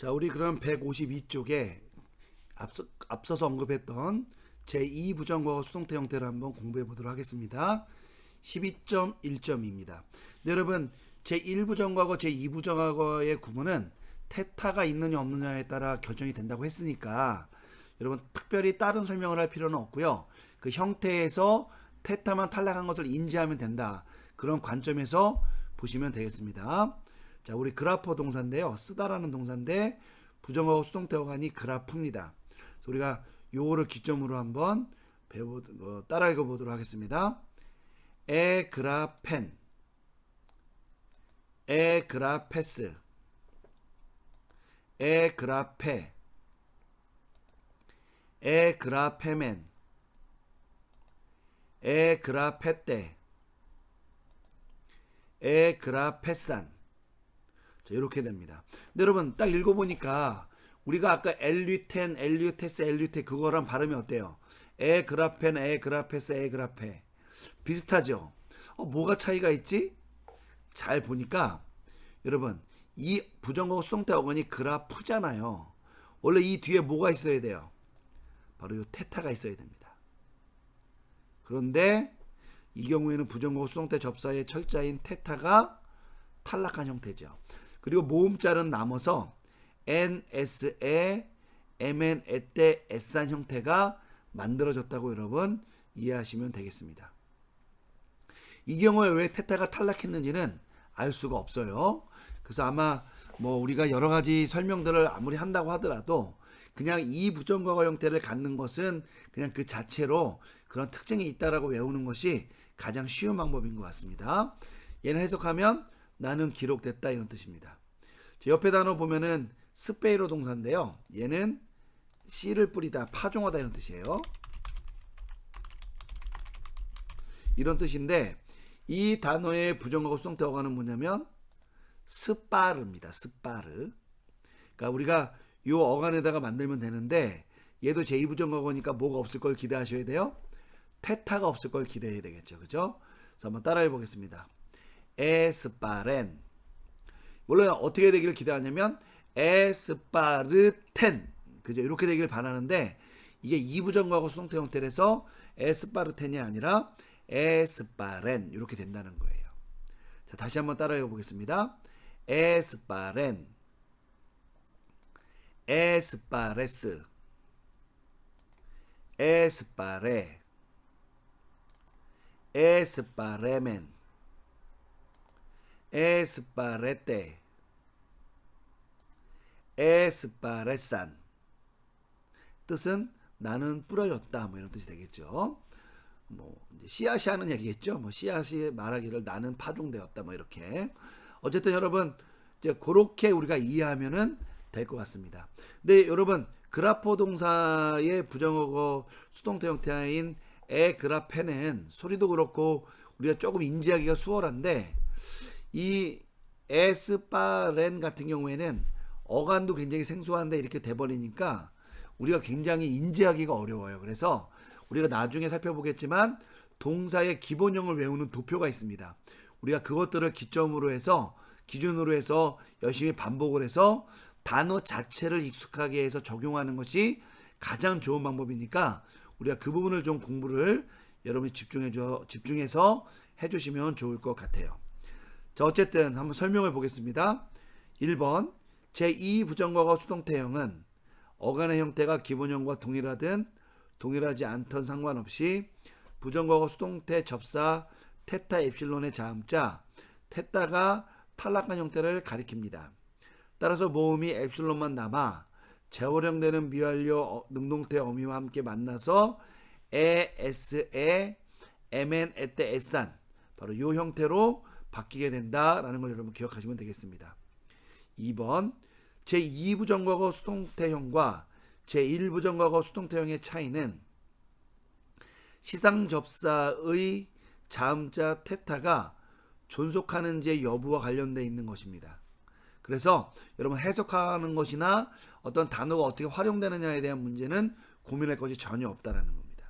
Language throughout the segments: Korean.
자, 우리 그럼 152쪽에 앞서, 앞서서 언급했던 제2부정과거 수동태 형태를 한번 공부해 보도록 하겠습니다. 12.1점입니다. 네, 여러분, 제1부정과거, 제2부정과거의 구분은 테타가 있느냐 없느냐에 따라 결정이 된다고 했으니까 여러분 특별히 다른 설명을 할 필요는 없고요. 그 형태에서 테타만 탈락한 것을 인지하면 된다. 그런 관점에서 보시면 되겠습니다. 자, 우리 그래퍼 동사인데요. 쓰다라는 동사인데 부정어고 수동태 어간이 그래프입니다. 그래서 우리가 요거를 기점으로 한번 배워 어, 따라 읽어 보도록 하겠습니다. 에그라펜 에그라페스 에그라페 에그라페멘 에그라페떼 에그라페산 자, 이렇게 됩니다. 근데 여러분 딱 읽어보니까 우리가 아까 엘류텐, 엘류테스, 엘류테 그거랑 발음이 어때요? 에 그라펜, 에 그라페스, 에 그라페 비슷하죠? 어, 뭐가 차이가 있지? 잘 보니까 여러분 이 부정어 수동태 어간이 그라프잖아요. 원래 이 뒤에 뭐가 있어야 돼요? 바로 이 테타가 있어야 됩니다. 그런데 이 경우에는 부정어 수동태 접사의 철자인 테타가 탈락한 형태죠. 그리고 모음자는 남아서 NS에 MN 에때 S한 형태가 만들어졌다고 여러분 이해하시면 되겠습니다. 이 경우에 왜 테타가 탈락했는지는 알 수가 없어요. 그래서 아마 뭐 우리가 여러 가지 설명들을 아무리 한다고 하더라도 그냥 이 부정과거 형태를 갖는 것은 그냥 그 자체로 그런 특징이 있다라고 외우는 것이 가장 쉬운 방법인 것 같습니다. 얘는 해석하면 나는 기록됐다 이런 뜻입니다. 옆에 단어 보면은 스페이로 동사인데요. 얘는 씨를 뿌리다, 파종하다 이런 뜻이에요. 이런 뜻인데 이 단어의 부정하고 수동태 어간은 뭐냐면 스파르입니다. 스파르. 그러니까 우리가 이 어간에다가 만들면 되는데 얘도 제2부정어거니까 뭐가 없을 걸 기대하셔야 돼요. 테타가 없을 걸 기대해야 되겠죠. 그죠? 그래서 한번 따라해 보겠습니다. 에스파렌. 원래 어떻게 되기를 기대하냐면 에스파르텐. 그죠? 이렇게 되기를 바라는데 이게 2부정어하고 수동태 형태라서 에스파르텐이 아니라 에스파렌 이렇게 된다는 거예요. 자, 다시 한번 따라해 보겠습니다. 에스파렌 에스파레스 에스파레 에스파레멘 에스파레테 에스파레산 뜻은 나는 뿌려졌다 뭐 이런 뜻이 되겠죠. 뭐 씨앗이 하는 얘기겠죠. 뭐 씨앗이 말하기를 나는 파종되었다 뭐 이렇게. 어쨌든 여러분 이제 그렇게 우리가 이해하면은 될 것 같습니다. 근데 여러분 그라포 동사의 부정어고 수동태 형태인 에 그라페는 소리도 그렇고 우리가 조금 인지하기가 수월한데 이 에스파렌 같은 경우에는 어간도 굉장히 생소한데 이렇게 돼버리니까 우리가 굉장히 인지하기가 어려워요. 그래서 우리가 나중에 살펴보겠지만 동사의 기본형을 외우는 도표가 있습니다. 우리가 그것들을 기점으로 해서 기준으로 해서 열심히 반복을 해서 단어 자체를 익숙하게 해서 적용하는 것이 가장 좋은 방법이니까 우리가 그 부분을 좀 공부를 여러분이 집중해서 해 주시면 좋을 것 같아요. 자, 어쨌든 한번 설명해 보겠습니다. 1번 제2 부정과거 수동태형은 어간의 형태가 기본형과 동일하든 동일하지 않던 상관없이 부정과거 수동태 접사 테타 엡실론의 자음자 테타가 탈락한 형태를 가리킵니다. 따라서 모음이 엡실론만 남아 재활용되는 미완료 어- 능동태 어미와 함께 만나서 에, 에스, 에, 에멘, 에때, 에산 바로 이 형태로 바뀌게 된다라는 걸 여러분 기억하시면 되겠습니다. 2번 제2부정과거 수동태형과 제1부정과거 수동태형의 차이는 시상 접사의 자음자 테타가 존속하는지 여부와 관련되어 있는 것입니다. 그래서 여러분 해석하는 것이나 어떤 단어가 어떻게 활용되느냐에 대한 문제는 고민할 것이 전혀 없다라는 겁니다.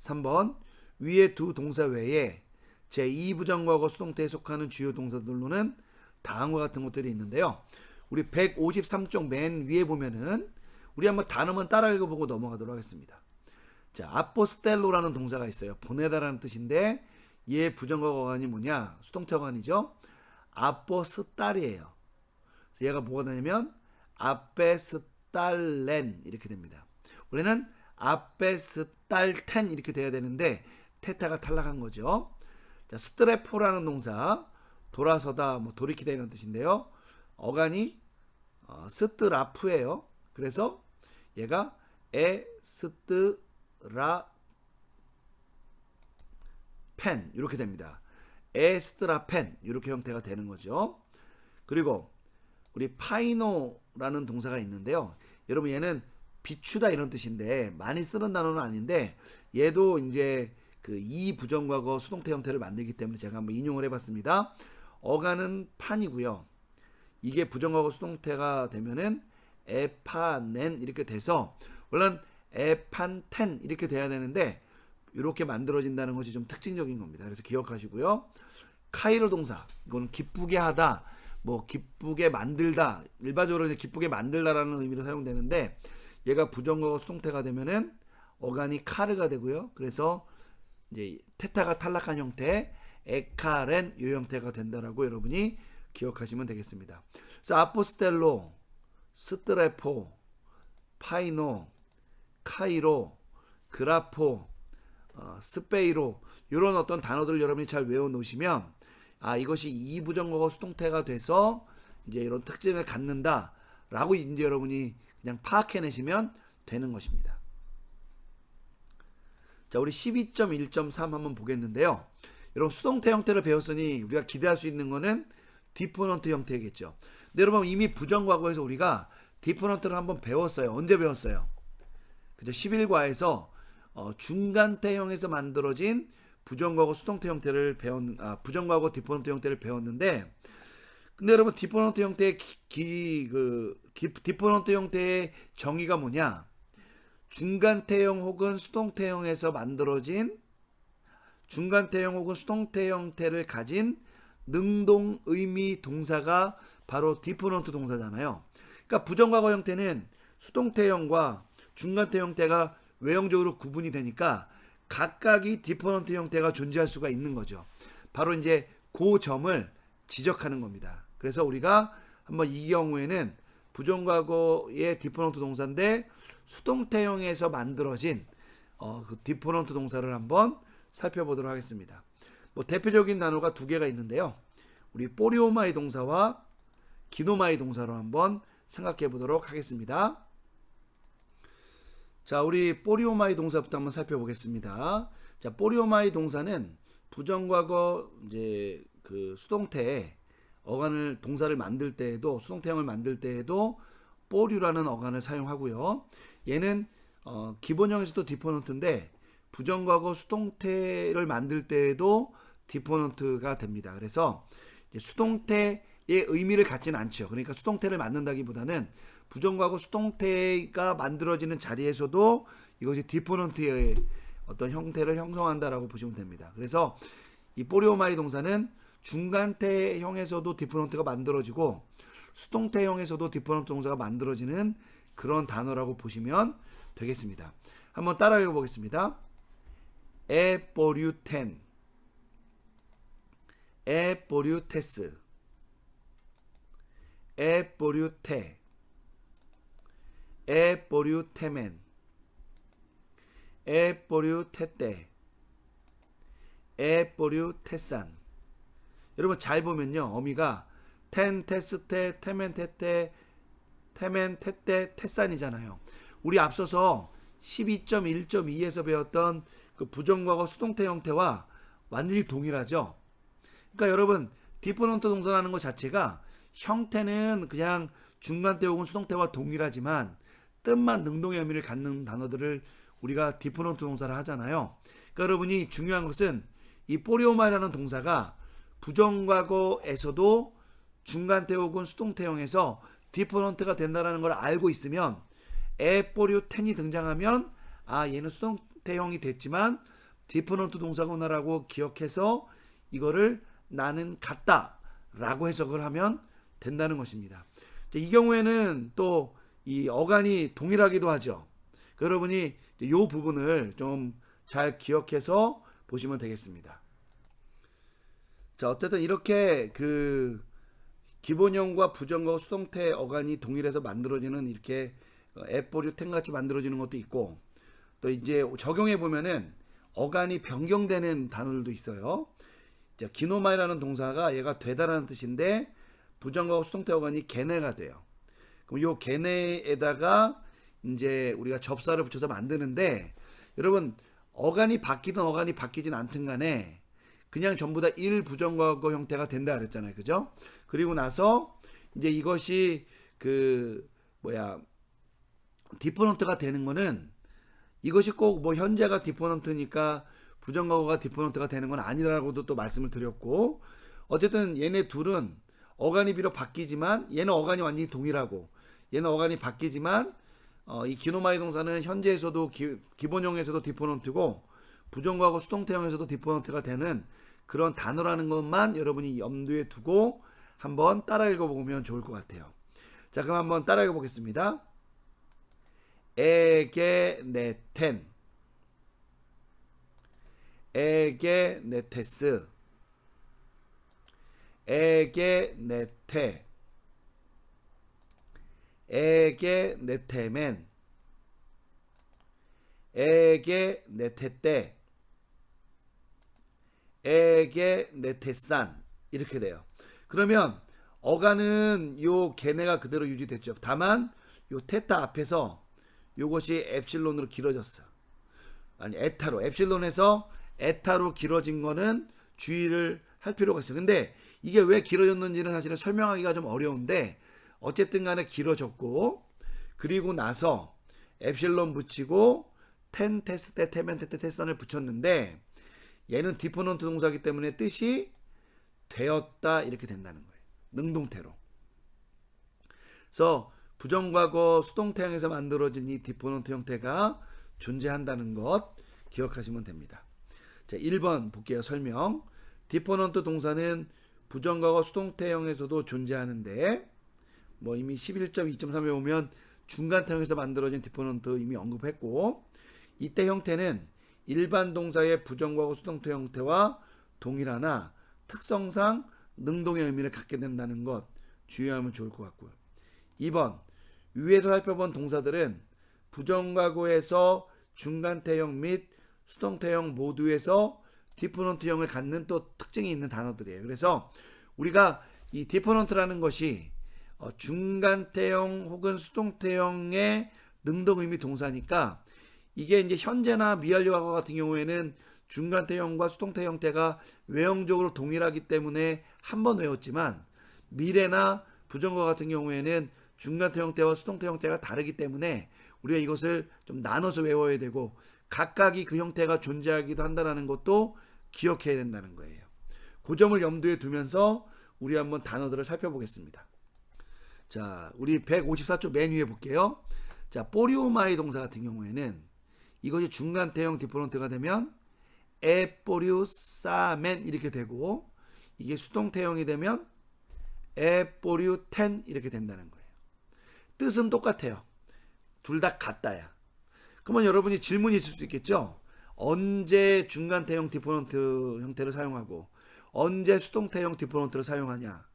3번 위의 두 동사 외에 제2부정과거 수동태에 속하는 주요 동사들로는 다음과 같은 것들이 있는데요. 우리 153쪽 맨 위에 보면은 우리 한번 단어만 따라 읽어보고 넘어가도록 하겠습니다. 자, 아포스텔로라는 동사가 있어요. 보내다라는 뜻인데 얘 부정과 어간이 뭐냐? 수동태 어간이죠. 아포스탈이에요. 그래서 얘가 뭐가 되냐면 아페스탈렌 이렇게 됩니다. 원래는 아페스탈텐 이렇게 돼야 되는데 테타가 탈락한 거죠. 자, 스트레포라는 동사 돌아서다 뭐 돌이키다 이런 뜻인데요. 어간이 어, 스트라프예요. 그래서 얘가 에스트라 펜 이렇게 됩니다. 에스트라 펜 이렇게 형태가 되는 거죠. 그리고 우리 파이노라는 동사가 있는데요. 여러분 얘는 비추다 이런 뜻인데 많이 쓰는 단어는 아닌데 얘도 이제 그 이 부정과거 수동태 형태를 만들기 때문에 제가 한번 인용을 해봤습니다. 어간은 판이고요. 이게 부정과거 수동태가 되면은 에파넨 이렇게 돼서 원래는 에판텐 이렇게 돼야 되는데 이렇게 만들어진다는 것이 좀 특징적인 겁니다. 그래서 기억하시고요. 카이로 동사 이거는 기쁘게 하다, 뭐 기쁘게 만들다 일반적으로 기쁘게 만들다라는 의미로 사용되는데 얘가 부정과거 수동태가 되면은 어간이 카르가 되고요. 그래서 이제 테타가 탈락한 형태 에카렌 이 형태가 된다라고 여러분이 기억하시면 되겠습니다. 그래서 아포스텔로, 스트레포, 파이노, 카이로, 그라포, 어, 스페이로 이런 어떤 단어들을 여러분이 잘 외워 놓으시면 아 이것이 이부정어가 수동태가 돼서 이제 이런 특징을 갖는다라고 이제 여러분이 그냥 파악해내시면 되는 것입니다. 자, 우리 12.1.3 한번 보겠는데요. 여러분 수동태 형태를 배웠으니 우리가 기대할 수 있는 거는 디포넌트 형태겠죠. 근데 여러분 이미 부정과거에서 우리가 디포넌트를 한번 배웠어요. 언제 배웠어요? 그죠? 11과에서 어, 중간태형에서 만들어진 부정과거 수동태 형태를 배웠 아, 부정과거 디포넌트 형태를 배웠는데 근데 여러분 디포넌트 형태의 기, 기, 그, 기, 디포넌트 형태의 정의가 뭐냐? 중간 태형 혹은 수동 태형에서 만들어진 중간 태형 혹은 수동 태 형태를 가진 능동 의미 동사가 바로 디포넌트 동사잖아요. 그러니까 부정과거 형태는 수동 태형과 중간 태 형태가 외형적으로 구분이 되니까 각각이 디포넌트 형태가 존재할 수가 있는 거죠. 바로 이제 그 점을 지적하는 겁니다. 그래서 우리가 한번 이 경우에는 부정과거의 디포넌트 동사인데 수동태형에서 만들어진 어, 그 디포넌트 동사를 한번 살펴보도록 하겠습니다. 뭐 대표적인 단어가 두 개가 있는데요. 우리 포리오마이 동사와 기노마이 동사로 한번 생각해 보도록 하겠습니다. 자, 우리 포리오마이 동사부터 한번 살펴보겠습니다. 자, 포리오마이 동사는 부정과거 이제 그 수동태 어간을 동사를 만들 때에도 수동태형을 만들 때에도 포류라는 어간을 사용하고요. 얘는 어, 기본형에서도 디포넌트인데 부정과거 수동태를 만들 때에도 디포넌트가 됩니다. 그래서 수동태의 의미를 갖지는 않죠. 그러니까 수동태를 만든다기보다는 부정과거 수동태가 만들어지는 자리에서도 이것이 디포넌트의 어떤 형태를 형성한다라고 보시면 됩니다. 그래서 이 포리오마이 동사는 중간태형에서도 디포넌트가 만들어지고 수동태형에서도 디포넌트 동사가 만들어지는 그런 단어라고 보시면 되겠습니다. 한번 따라 읽어보겠습니다. 에포류텐 에포류테스 에포류테 에포류테멘 에포류테떼 에포류테산 여러분 잘 보면요 어미가 텐 테스테 테멘 테테 테멘 테떼 테산이잖아요 우리 앞서서 12.1.2에서 배웠던 그 부정과거 수동태 형태와 완전히 동일하죠. 그러니까 여러분 디포넌트 동사라는 것 자체가 형태는 그냥 중간태 혹은 수동태와 동일하지만 뜻만 능동의 의미를 갖는 단어들을 우리가 디포넌트 동사를 하잖아요. 그러니까 여러분이 중요한 것은 이 포리오마라는 동사가 부정과거에서도 중간태 혹은 수동태형에서 디포넌트가 된다는 걸 알고 있으면 에포리오 텐이 등장하면 아 얘는 수동태형이 됐지만 디포넌트 동사구나라고 기억해서 이거를 나는 같다 라고 해석을 하면 된다는 것입니다. 자, 이 경우에는 또 이 어간이 동일하기도 하죠. 여러분이 이 부분을 좀 잘 기억해서 보시면 되겠습니다. 자, 어쨌든 이렇게 그 기본형과 부정과 수동태 어간이 동일해서 만들어지는 이렇게 어, 앱보류 탱같이 만들어지는 것도 있고 또 이제 적용해 보면은 어간이 변경되는 단어들도 있어요. 자, 기노마이라는 동사가 얘가 되다라는 뜻인데 부정과 수동태 어간이 개내가 돼요. 그럼 요 개내에다가 이제 우리가 접사를 붙여서 만드는데 여러분 어간이 바뀌든 어간이 바뀌진 않든 간에 그냥 전부 다일 부정과거 형태가 된다 그랬잖아요. 그죠? 그리고 나서 이제 이것이 그 뭐야 디포넌트가 되는 거는 이것이 꼭 뭐 현재가 디포넌트니까 부정과거가 디포넌트가 되는 건 아니라고도 또 말씀을 드렸고 어쨌든 얘네 둘은 어간이 비록 바뀌지만 얘는 어간이 완전히 동일하고 얘는 어간이 바뀌지만 어, 이 기노마이 동사는 현재에서도 기, 기본형에서도 디포넌트고 부정과거 수동태형에서도 디포넌트가 되는 그런 단어라는 것만 여러분이 염두에 두고 한번 따라 읽어보면 좋을 것 같아요. 자, 그럼 한번 따라 읽어보겠습니다. 에게 네텐. 에게 네테스. 에게 네테. 에게 네테멘. 에게 네테떼 에게 네테산 이렇게 돼요. 그러면 어가는 요 걔네가 그대로 유지됐죠. 다만 요 테타 앞에서 요것이 엡실론으로 길어졌어. 아니 에타로 엡실론에서 에타로 길어진 거는 주의를 할 필요가 있어요. 근데 이게 왜 길어졌는지는 사실은 설명하기가 좀 어려운데 어쨌든 간에 길어졌고 그리고 나서 엡실론 붙이고 텐 테스 테 테멘 테테 테산을 붙였는데 얘는 디포넌트 동사기 때문에 뜻이 되었다 이렇게 된다는 거예요. 능동태로. 그래서 부정과거 수동태형에서 만들어진 이 디포넌트 형태가 존재한다는 것 기억하시면 됩니다. 자, 1번 볼게요. 설명. 디포넌트 동사는 부정과거 수동태형에서도 존재하는데 뭐 이미 11.2.3에 오면 중간태형에서 만들어진 디포넌트 이미 언급했고 이때 형태는 일반 동사의 부정과거 수동태 형태와 동일하나 특성상 능동의 의미를 갖게 된다는 것 주의하면 좋을 것 같고요. 2번 위에서 살펴본 동사들은 부정과거에서 중간태형 및 수동태형 모두에서 디포넌트형을 갖는 또 특징이 있는 단어들이에요. 그래서 우리가 이 디포넌트라는 것이 어, 중간태형 혹은 수동태형의 능동 의미 동사니까 이게 이제 현재나 미완료 과거 같은 경우에는 중간태 형과 수동태 형태가 외형적으로 동일하기 때문에 한 번 외웠지만 미래나 부정과 같은 경우에는 중간태 형태와 수동태 형태가 다르기 때문에 우리가 이것을 좀 나눠서 외워야 되고 각각이 그 형태가 존재하기도 한다는 것도 기억해야 된다는 거예요. 그 점을 염두에 두면서 우리 한번 단어들을 살펴보겠습니다. 자, 우리 154쪽 맨 위에 볼게요. 자, 뽀리오마이 동사 같은 경우에는 이것이 중간태형 디포넌트가 되면 에뽀류사멘 이렇게 되고 이게 수동 태형이 되면 에뽀류텐 이렇게 된다는 거예요. 뜻은 똑같아요. 둘 다 같다야. 그러면 여러분이 질문이 있을 수 있겠죠. 언제 중간 태형 디포넌트 형태를 사용하고 언제 수동 태형 디포넌트를 사용하냐?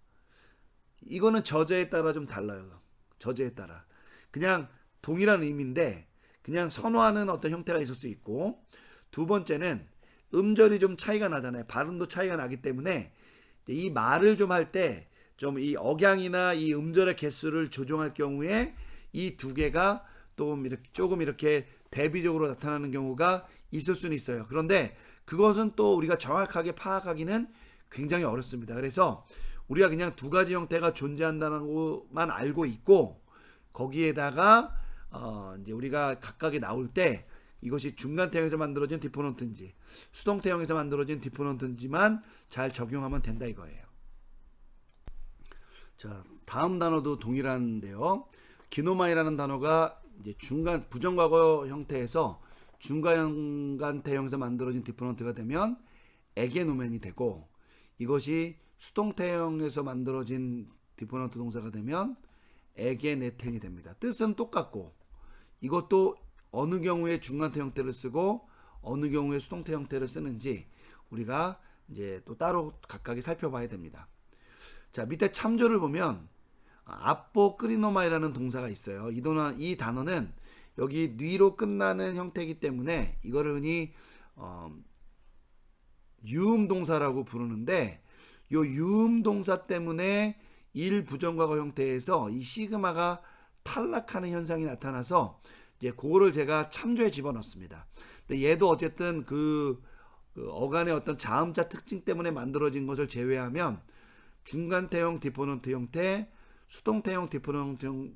이거는 저제에 따라 좀 달라요. 저제에 따라. 그냥 동일한 의미인데 그냥 선호하는 어떤 형태가 있을 수 있고 두 번째는 음절이 좀 차이가 나잖아요. 발음도 차이가 나기 때문에 이 말을 좀 할 때 좀 이 억양이나 이 음절의 개수를 조정할 경우에 이 두 개가 좀 이렇게 조금 이렇게 대비적으로 나타나는 경우가 있을 수는 있어요. 그런데 그것은 또 우리가 정확하게 파악하기는 굉장히 어렵습니다. 그래서 우리가 그냥 두 가지 형태가 존재한다는 것만 알고 있고 거기에다가 어 이제 우리가 각각에 나올 때 이것이 중간 태형에서 만들어진 디포넌트인지 수동 태형에서 만들어진 디포넌트인지만 잘 적용하면 된다 이거예요. 자, 다음 단어도 동일한데요. 기노마이라는 단어가 이제 중간 부정과거 형태에서 중간 태형에서 만들어진 디포넌트가 되면 에게노멘이 되고 이것이 수동 태형에서 만들어진 디포넌트 동사가 되면 에게 네텐이 됩니다. 뜻은 똑같고 이것도 어느 경우에 중간태 형태를 쓰고 어느 경우에 수동태 형태를 쓰는지 우리가 이제 또 따로 각각이 살펴봐야 됩니다. 자 밑에 참조를 보면 앞보 끄리노마이라는 동사가 있어요. 이, 동화, 이 단어는 여기 뉘로 끝나는 형태이기 때문에 이거를 흔히 어, 유음 동사라고 부르는데 요 유음 동사 때문에 일 부정과거 형태에서 이 시그마가 탈락하는 현상이 나타나서 이제 그거를 제가 참조에 집어넣습니다. 근데 얘도 어쨌든 그, 그 어간의 어떤 자음자 특징 때문에 만들어진 것을 제외하면 중간태형 디포넌트 형태, 수동태형 디포넌트 형,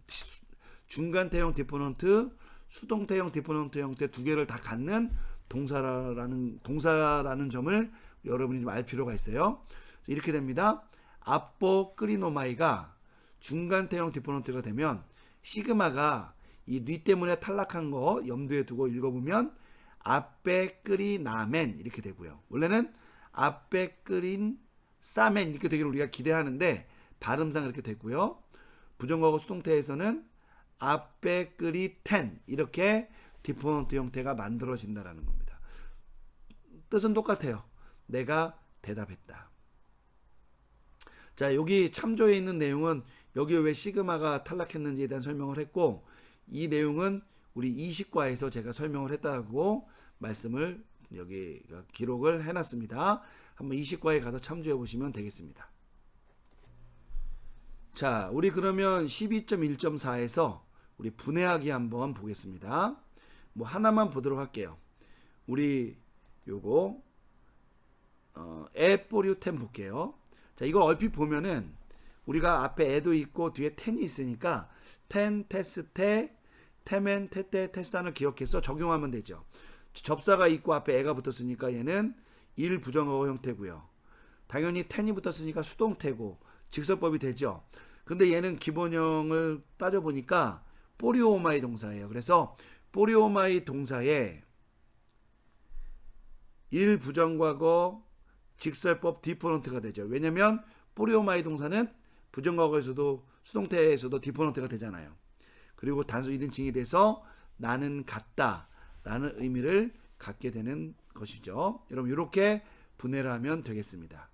중간태형 디포넌트, 수동태형 디포넌트 형태 두 개를 다 갖는 동사라는 동사라는 점을 여러분이 좀 알 필요가 있어요. 이렇게 됩니다. 앞보 끄리노마이가 중간태형 디포넌트가 되면 시그마가 이 뉘 때문에 탈락한 거 염두에 두고 읽어보면 앞에 끄리나멘 이렇게 되고요. 원래는 앞에 끄린 싸멘 이렇게 되기를 우리가 기대하는데 발음상 이렇게 됐고요. 부정과거 수동태에서는 앞에 끄리 텐 이렇게 디포넌트 형태가 만들어진다라는 겁니다. 뜻은 똑같아요. 내가 대답했다. 자, 여기 참조에 있는 내용은 여기 왜 시그마가 탈락했는지에 대한 설명을 했고 이 내용은 우리 20과에서 제가 설명을 했다고 말씀을 여기 기록을 해놨습니다. 한번 20과에 가서 참조해 보시면 되겠습니다. 자, 우리 그러면 12.1.4에서 우리 분해하기 한번 보겠습니다. 뭐 하나만 보도록 할게요. 우리 요거 어, 에포류템 볼게요. 자, 이거 얼핏 보면은 우리가 앞에 에도 있고 뒤에 텐이 있으니까 텐, 테스 테, 테멘, 테테, 테산을 기억해서 적용하면 되죠. 접사가 있고 앞에 에가 붙었으니까 얘는 일 부정어 형태고요. 당연히 텐이 붙었으니까 수동태고 직설법이 되죠. 근데 얘는 기본형을 따져보니까 포리오마이 동사예요. 그래서 포리오마이 동사에 일 부정과거 직설법 디포넌트가 되죠. 왜냐면 포리오마이 동사는 부정과거에서도 수동태에서도 디포넌트가 되잖아요. 그리고 단수 1인칭이 돼서 나는 같다 라는 의미를 갖게 되는 것이죠. 여러분 이렇게 분해를 하면 되겠습니다.